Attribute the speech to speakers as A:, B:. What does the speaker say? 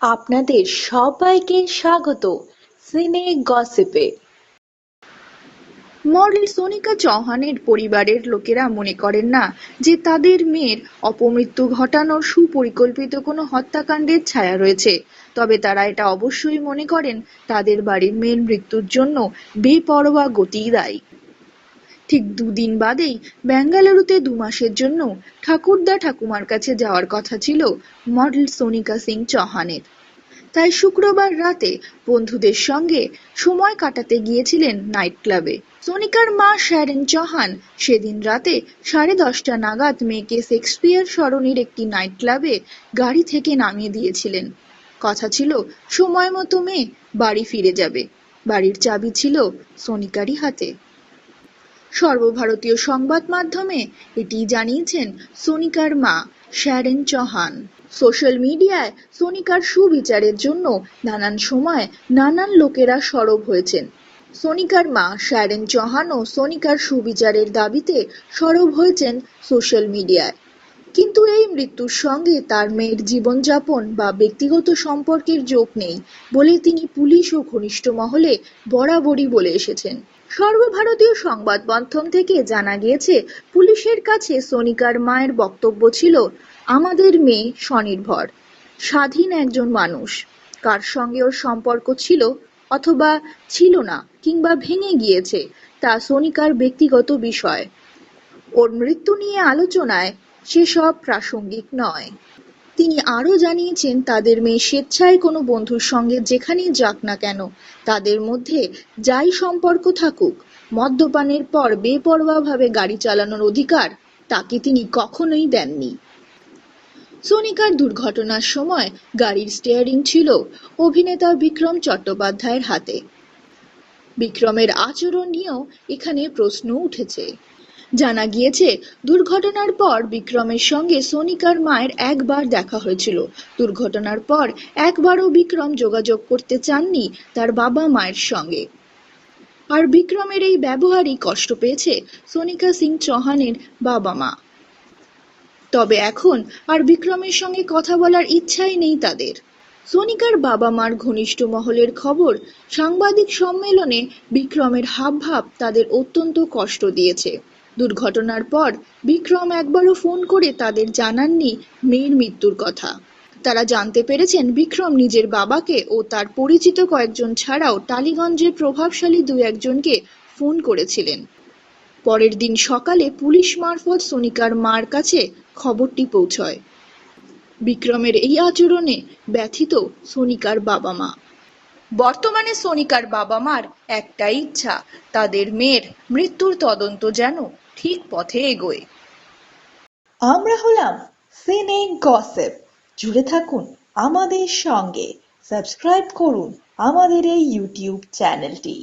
A: আপনাদের সবাইকে স্বাগত সিনে গসিপে।
B: মডেল সোনিকা চৌহানের পরিবারের লোকেরা মনে করেন না যে তাদের মেয়ের অপমৃত্যু ঘটানোর সুপরিকল্পিত কোনো হত্যাকাণ্ডের ছায়া রয়েছে। তবে তারা এটা অবশ্যই মনে করেন, তাদের বাড়ির মেয়ের মৃত্যুর জন্য বেপরোয়া গতিই দায়ী। ঠিক দুদিন বাদেই বেঙ্গালুরুতে দু মাসের জন্য ঠাকুরদা ঠাকুমার কাছে যাওয়ার কথা ছিল মডেল সোনিকা সিং চৌহানের। তাই শুক্রবার রাতে বন্ধুদের সঙ্গে সময় কাটাতে গিয়েছিলেন নাইট ক্লাবে। সোনিকার মা শ্যারেন চৌহান সেদিন রাতে সাড়ে দশটা নাগাদ মেয়েকে শেক্সপিয়ার সরণির একটি নাইট ক্লাবে গাড়ি থেকে নামিয়ে দিয়েছিলেন। কথা ছিল, সময় মতো মেয়ে বাড়ি ফিরে যাবে। বাড়ির চাবি ছিল সোনিকারই হাতে। সর্বভারতীয় সংবাদ মাধ্যমে এটি জানিয়েছেন সোনিকার মা শ্যারেন চৌহান। সোশ্যাল মিডিয়ায় সোনিকার সুবিচারের জন্য নানান সময় নানান লোকেরা সরব হয়েছেন। সোনিকার মা শ্যারেন চৌহানও সোনিকার সুবিচারের দাবিতে সরব হয়েছেন সোশ্যাল মিডিয়ায়। কিন্তু এই মৃত্যুর সঙ্গে তার মেয়ের জীবনযাপন বা ব্যক্তিগত সম্পর্কের যোগ নেই বলে তিনি পুলিশ ও ঘনিষ্ঠ মহলে বরাবরই বলে এসেছেন। সর্বভারতীয় সংবাদ মাধ্যম থেকে জানা গিয়েছে, পুলিশের কাছে সোনিকার মায়ের বক্তব্য ছিল, আমাদের মেয়ে স্বনির্ভর, স্বাধীন একজন মানুষ। কার সঙ্গে ওর সম্পর্ক ছিল অথবা ছিল না কিংবা ভেঙে গিয়েছে, তা সোনিকার ব্যক্তিগত বিষয়। ওর মৃত্যু নিয়ে আলোচনায় সেসব প্রাসঙ্গিক নয়। তিনি আরও জানিয়েছেন, তাদের মেয়ে স্বেচ্ছায় কোনো বন্ধুর সঙ্গে যেখানেই যাক না কেন, তাদের মধ্যে যাই সম্পর্ক থাকুক, মদ্যপানের পর বেপরোয়াভাবে গাড়ি চালানোর অধিকার তাকে তিনি কখনোই দেননি। সোনিকার দুর্ঘটনার সময় গাড়ির স্টিয়ারিং ছিল অভিনেতা বিক্রম চট্টোপাধ্যায়ের হাতে। বিক্রমের আচরণ নিয়েও এখানে প্রশ্ন উঠেছে। জানা গিয়েছে, দুর্ঘটনার পর বিক্রমের সঙ্গে সোনিকার মায়ের একবার দেখা হয়েছিল। দুর্ঘটনার পর একবারও বিক্রম যোগাযোগ করতে চাননি তার বাবা মায়ের সঙ্গে। আর বিক্রমের এই ব্যবহারই কষ্ট পেয়েছে সোনিকা সিং চৌহানের বাবা মা। তবে এখন আর বিক্রমের সঙ্গে কথা বলার ইচ্ছাই নেই তাদের। সোনিকার বাবা মার ঘনিষ্ঠ মহলের খবর সাংবাদিক সম্মেলনে বিক্রমের হাবভাব তাদের অত্যন্ত কষ্ট দিয়েছে। দুর্ঘটনার পর বিক্রম একবারও ফোন করে তাদের জানাননি মেয়ের মৃত্যুর কথা। তারা জানতে পেরেছেন বিক্রম নিজের বাবাকে ও তার পরিচিত কয়েকজন ছাড়াও টালিগঞ্জের প্রভাবশালী দু একজনকে ফোন করেছিলেন। পরের দিন সকালে পুলিশ মারফত সোনিকার মার কাছে খবরটি পৌঁছয়। বিক্রমের এই আচরণে ব্যথিত সোনিকার বাবা মা। বর্তমানে সোনিকার বাবা মার একটা ইচ্ছা, তাদের মেয়ের মৃত্যুর তদন্ত যেন ঠিক পথে এগোয়।
A: আমরা হলাম সিনে গসেপ। জুড়ে থাকুন আমাদের সঙ্গে। সাবস্ক্রাইব করুন আমাদের এই ইউটিউব চ্যানেলটি।